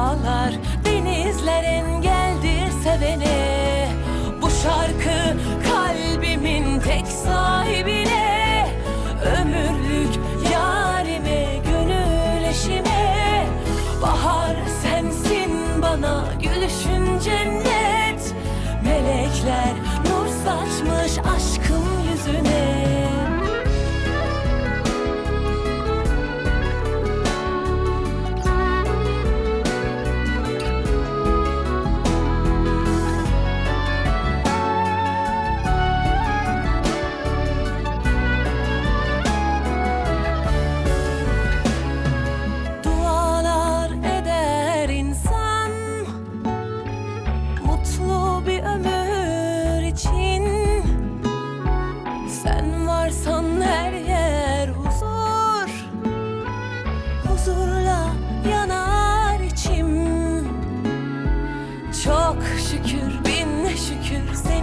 dağlar, denizler engeldir sevene. Bu şarkı kalbimin tek sahibine